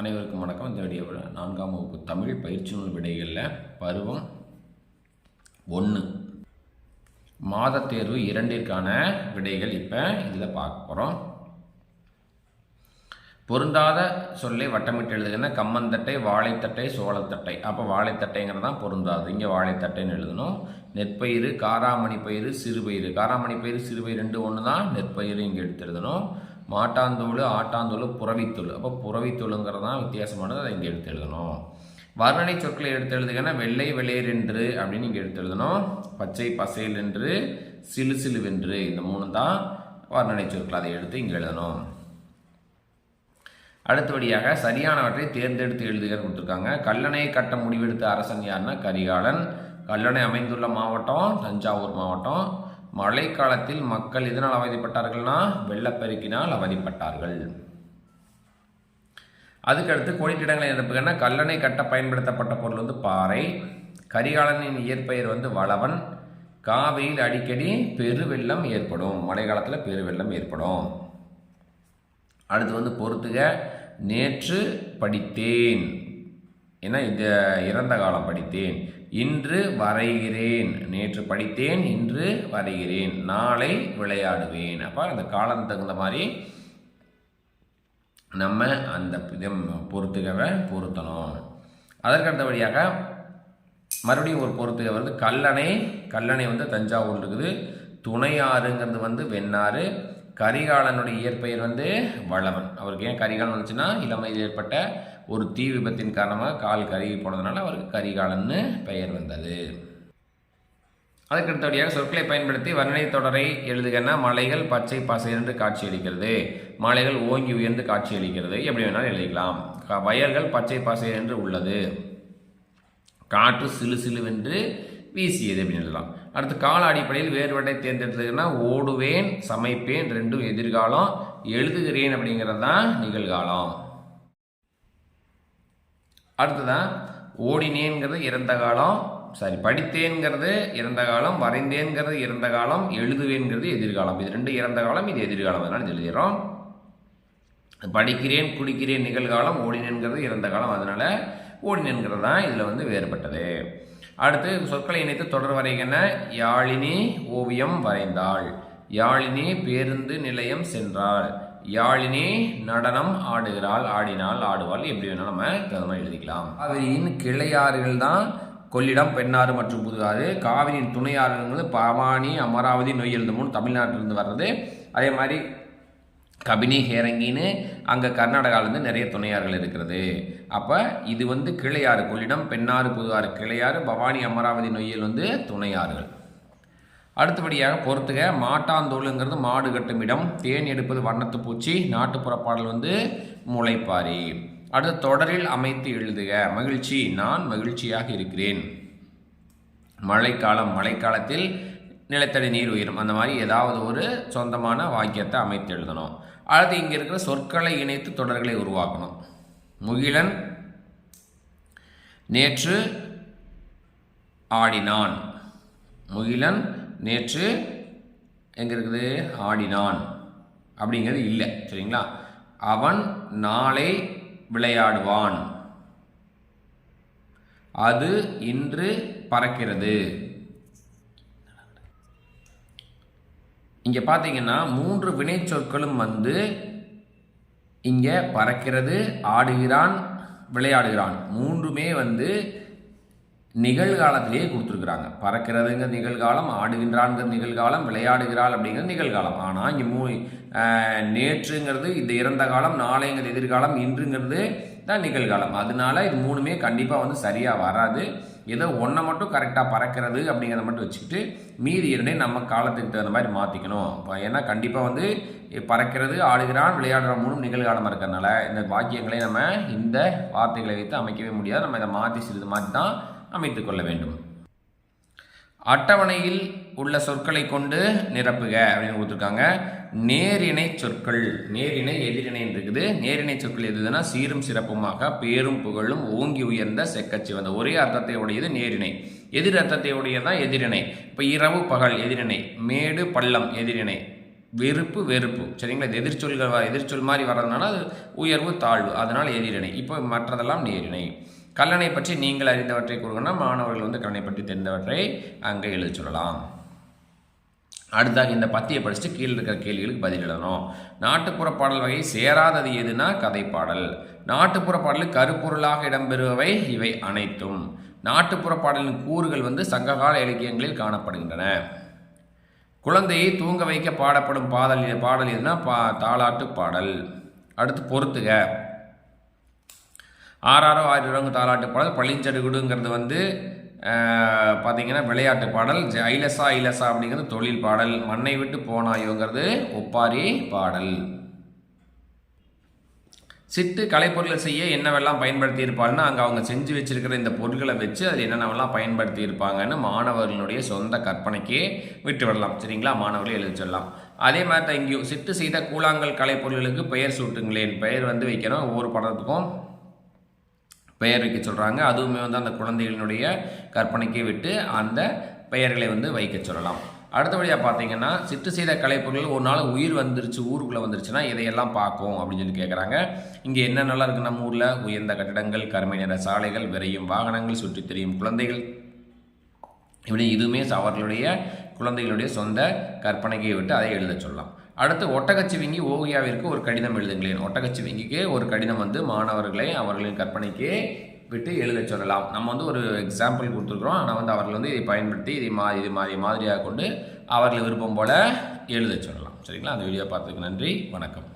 அனைவருக்கும் வணக்கம். இந்த வீடியோ நான்காம் வகுப்பு தமிழ் பயிற்சி நூல் விடைகளில் பருவம் ஒன்று மாத தேர்வு இரண்டிற்கான விடைகள் இப்போ இதில் பார்க்க போகிறோம் பொருந்தாத சொல்லை வட்டமிட்டு எழுதுகிற கம்மந்தட்டை வாழைத்தட்டை சோளத்தட்டை. அப்போ வாழைத்தட்டைங்கிறது தான் பொருந்தாது. இங்கே வாழைத்தட்டைன்னு எழுதணும். நெற்பயிறு காராமணி பயிறு சிறுபயிறு. காராமணி பயிறு சிறுபயிறு ரெண்டு ஒன்று தான் நெற்பயிறு இங்கே எடுத்து எழுதணும். மாட்டாந்தூள் ஆட்டாந்தூள் புறவித்தூள். அப்போ புறவித்தொழுங்கிறது தான் வித்தியாசமானது அதை இங்கே எடுத்து எழுதணும். வர்ணனை சொற்களை எடுத்து எழுதுகன்னா வெள்ளை வெளியர் என்று அப்படின்னு இங்கே எடுத்து எழுதணும். பச்சை பசேல் என்று சிலு சிலுவென்று இந்த மூணு தான் வர்ணனை சொற்கள். அதை எடுத்து இங்கே எழுதணும். அடுத்தபடியாக சரியானவற்றை தேர்ந்தெடுத்து எழுதுகன்னு கொடுத்துருக்காங்க. கல்லணை கட்ட முடிவெடுத்த அரசன் யாருன்னா கரிகாலன். கல்லணை அமைந்துள்ள மாவட்டம் தஞ்சாவூர் மாவட்டம். மழைக்காலத்தில் மக்கள் எதனால் அவதிப்பட்டார்கள்னா? வெள்ளப்பெருக்கினால் அவதிப்பட்டார்கள். அதுக்கடுத்து கோடிட்டிடங்களை நிரப்புகன்னா கல்லணை கட்ட பயன்படுத்தப்பட்ட பொருள் வந்து பாறை கரிகாலனின் இயற்பெயர் வந்து வளவன் காவியில் அடிக்கடி பெருவெள்ளம் ஏற்படும். மழை காலத்தில் பெருவெள்ளம் ஏற்படும். அடுத்து வந்து பொறுத்துக நேற்று படித்தேன். ஏன்னா இந்த இறந்த காலம் படித்தேன்? இன்று வரைகிறேன். நேற்று படித்தேன் இன்று வரைகிறேன். நாளை விளையாடுவேன். அப்போ அந்த காலம் தகுந்த மாதிரி நம்ம அந்த பொறுத்துகவை பொருத்தணும். அதற்கடுத்தபடியாக மறுபடியும் ஒரு பொருத்துகை வந்து கல்லணை கல்லணை வந்து தஞ்சாவூர் இருக்குது. துணையாறுங்கிறது வந்து வெண்ணாறு கரிகாலனுடைய இயற்பெயர் வந்து வளவன். அவருக்கு ஏன் கரிகாலன் வந்துச்சுன்னா இளமையில் ஏற்பட்ட ஒரு தீ விபத்தின் காரணமாக கால் கருகி போனதுனால அவருக்கு கரிகாலன்னு பெயர் வந்தது. அதற்கடுத்தபடியாக சொற்களை பயன்படுத்தி வர்ணனை தொடரை எழுதுகன்னா மலைகள் பச்சை பசை என்று காட்சியளிக்கிறது. மலைகள் ஓங்கி உயர்ந்து காட்சியளிக்கிறது. எப்படி வேணாலும் எழுதிக்கலாம். வயல்கள் பச்சை பசை என்று உள்ளது. காற்று சிலு சிலுவென்று வீசியது அப்படின்னு எழுதலாம் அடுத்து கால அடிப்படையில் வேறுபட்டை தேர்ந்தெடுத்ததுன்னா ஓடுவேன் சமைப்பேன் ரெண்டும் எதிர்காலம் எழுதுகிறேன் அப்படிங்கிறது தான் நிகழ்காலம். அடுத்ததான் ஓடினேங்கிறது இறந்த காலம் சாரி படித்தேங்கிறது இறந்த காலம் வரைந்தேங்கிறது இறந்த காலம் எழுதுவேங்கிறது எதிர்காலம். இது ரெண்டு இறந்த காலம் இது எதிர்காலம் அதனால் எழுதிடுறோம் படிக்கிறேன் குடிக்கிறேன் நிகழ்காலம் ஓடினேங்கிறது இறந்த காலம் அதனால் ஓடினேங்கிறது தான் இதில் வந்து வேறுபட்டது. அடுத்து சொற்களை இணைத்து தொடர் வரைகின யாழினி ஓவியம் வரைந்தாள். யாழினி பேருந்து நிலையம் சென்றாள். யாழினி நடனம் ஆடுகிறாள். ஆடினால் ஆடுவாள். எப்படி வேணாலும் நம்ம கதமாக எழுதிக்கலாம். காவிரியின் கிளையாறுகள் தான் கொள்ளிடம் பெண்ணாறு மற்றும் புதுவாறு காவிரியின் துணையாறுங்கிறது பவானி அமராவதி நொய் எழுந்த மூணு தமிழ்நாட்டிலிருந்து வர்றது. அதே மாதிரி கபினி ஹேரங்கின்னு அங்கே கர்நாடகாவிலேருந்து நிறைய துணையார்கள் இருக்கிறது. அப்போ இது வந்து கிளையாறு கொள்ளிடம் பெண்ணாறு புதுவாறு கிளையாறு பவானி அமராவதி நொய்யல் வந்து துணையாறுகள். அடுத்தபடியாக பொறுத்துக மாட்டாந்தோளுங்கிறது மாடு கட்டும் இடம் தேன் எடுப்பது வண்ணத்து பூச்சி நாட்டுப்புற பாடல் வந்து முளைப்பாரி. அடுத்து தொடரில் அமைத்து எழுதுக மகிழ்ச்சி நான் மகிழ்ச்சியாக இருக்கிறேன். மழைக்காலம் மழைக்காலத்தில் நிலத்தடி நீர் உயிரும் அந்த மாதிரி ஏதாவது ஒரு சொந்தமான வாக்கியத்தை அமைத்து எழுதணும். அடுத்து இங்கே இருக்கிற சொற்களை இணைத்து தொடர்களை உருவாக்கணும். முகிலன் நேற்று ஆடினான். முகிலன் நேற்று எங்கே இருக்குது? ஆடினான். அப்படிங்கிறது இல்லை சரிங்களா? அவன் நாளை விளையாடுவான். அது இன்று பறக்கிறது. இங்கே பார்த்தீங்கன்னா மூன்று வினை சொற்களும் வந்து இங்கே பறக்கிறது ஆடுகிறான் விளையாடுகிறான். மூன்றுமே வந்து நிகழ்காலத்திலேயே கொடுத்துருக்குறாங்க. பறக்கிறதுங்க நிகழ்காலம் ஆடுகின்றான்ங்கிற நிகழ்காலம் விளையாடுகிறாள் அப்படிங்கிறது நிகழ்காலம். ஆனால் இங்கே மூ நேற்றுங்கிறது இந்த இறந்த காலம் நாளைங்கிறது எதிர்காலம் இன்றுங்கிறது தான் நிகழ்காலம். அதனால இது மூணுமே கண்டிப்பாக வந்து சரியாக வராது. ஏதோ ஒன்றை மட்டும் கரெக்டாக பறக்கிறது அப்படிங்கிறத மட்டும் வச்சுக்கிட்டு மீதி இரண்டையும் நம்ம காலத்துக்கு தகுந்த மாதிரி மாற்றிக்கணும் இப்போ ஏன்னா கண்டிப்பாக வந்து பறக்கிறது ஆடுகிறான் விளையாடுற மூணும் நிகழ்காலமாக இருக்கிறதுனால இந்த வாக்கியங்களை நம்ம இந்த வார்த்தைகளை வைத்து அமைக்கவே முடியாது. நம்ம இதை மாற்றி சிறிது மாற்றி தான் அமைத்து கொள்ள வேண்டும். அட்டவணையில் உள்ள சொற்களை கொண்டு நிரப்புக அப்படின்னு கொடுத்துருக்காங்க. நேரிணை சொற்கள் நேரிணை எதிரிணை இருக்குது நேரிணை சொற்கள் எதுனா சீரும் சிறப்புமாக பேரும் புகழும் ஓங்கி உயர்ந்த செக்கச்சி வந்த ஒரே அர்த்தத்தை உடையது நேரிணை. எதிர் அர்த்தத்தை உடையதான் எதிரிணை. இப்போ இரவு பகல் எதிரிணை மேடு பள்ளம் எதிரிணை வெறுப்பு வெறுப்பு. சரிங்களா? இது எதிர்ச்சொல்கள் எதிர்ச்சொல் மாதிரி வர்றதுனால அது உயர்வு தாழ்வு. அதனால் எதிரிணை. இப்போ மற்றதெல்லாம் நேரிணை. கல்லணை பற்றி நீங்கள் அறிந்தவற்றை கூறுங்கன்னா மாணவர்கள் வந்து கல்லணை பற்றி தெரிந்தவற்றை அங்கே எழுதி சொல்லலாம். அடுத்தாக இந்த பத்தியை படிச்சுட்டு கீழே இருக்கிற கேள்விகளுக்கு பதில் எழுதணும். நாட்டுப்புற பாடல் வகை சேராதது எதுனா கதை பாடல். நாட்டுப்புற பாடலில் கருப்பொருளாக இடம்பெறுபவை இவை அனைத்தும். நாட்டுப்புற பாடலின் கூறுகள் வந்து சங்ககால இலக்கியங்களில் காணப்படுகின்றன. குழந்தையை தூங்க வைக்க பாடப்படும் பாடல் பாடல் எதுனா பா தாளாட்டு பாடல். அடுத்து பொறுத்துக. ஆறாரோ ஆயிரம் தாலாட்டு பாடல் பழிஞ்சடுகுடுங்கிறது வந்து பார்த்தீங்கன்னா விளையாட்டு பாடல் ஜ- ஐலசா ஐலசா அப்படிங்கிறது தொழில் பாடல் மண்ணை விட்டு போனாயோங்கிறது ஒப்பாரி பாடல். சிட்டு கலைப்பொருளை செய்ய என்னவெல்லாம் பயன்படுத்தி இருப்பாள்னா அங்கே அவங்க செஞ்சு வச்சுருக்கிற இந்த பொருட்களை வச்சு அது என்னென்னவெல்லாம் பயன்படுத்தி இருப்பாங்கன்னு மாணவர்களுடைய சொந்த கற்பனைக்கே விட்டு விடலாம் சரிங்களா? மாணவர்கள் எழுதி சொல்லலாம். அதே மாதிரி தான் இங்கேயும் சிட்டு செய்த கூழாங்கல் கலைப்பொருள்களுக்கு பெயர் சூட்டுங்களேன். பெயர் வந்து வைக்கணும் ஒவ்வொரு படத்துக்கும். பெயர் வைக்க சொல்கிறாங்க அதுவுமே வந்து அந்த குழந்தைகளினுடைய கற்பனைக்கு விட்டு அந்த பெயர்களை வந்து வைக்க சொல்லலாம். அடுத்தபடியாக பார்த்தீங்கன்னா சிட்டு செய்த கலைப்பொருள் ஒரு நாள் உயிர் வந்துருச்சு ஊருக்குள்ளே வந்துருச்சுன்னா இதையெல்லாம் பார்க்கும் அப்படின்னு சொல்லி கேட்குறாங்க இங்கே என்னென்னலாம் இருக்குது நம்ம ஊரில்? உயர்ந்த கட்டிடங்கள் கருமை நிற சாலைகள் விரையும் வாகனங்கள் சுற்றித் தெரியும் குழந்தைகள். இப்படி இதுவுமே அவர்களுடைய குழந்தைகளுடைய சொந்த கற்பனைக்கு விட்டு அதை எழுத சொல்லலாம். அடுத்து ஒட்டகச்சிவிங்கி ஓவியாவிற்கு ஒரு கடிதம் எழுதுங்களேன். ஒட்டகச்சிவிங்கிக்கு ஒரு கடிதம் வந்து மாணவர்களை அவர்களின் கற்பனைக்கு விட்டு எழுத சொல்லலாம். நம்ம வந்து ஒரு எக்ஸாம்பிள் கொடுத்துருக்குறோம். ஆனால் வந்து அவர்கள் வந்து இதை பயன்படுத்தி இதை மா இது மாதிரி மாதிரியாக கொண்டு அவர்கள் விருப்பம் போல் எழுத சொல்லலாம். சரிங்களா? அந்த வீடியோ பார்த்ததுக்கு நன்றி. வணக்கம்.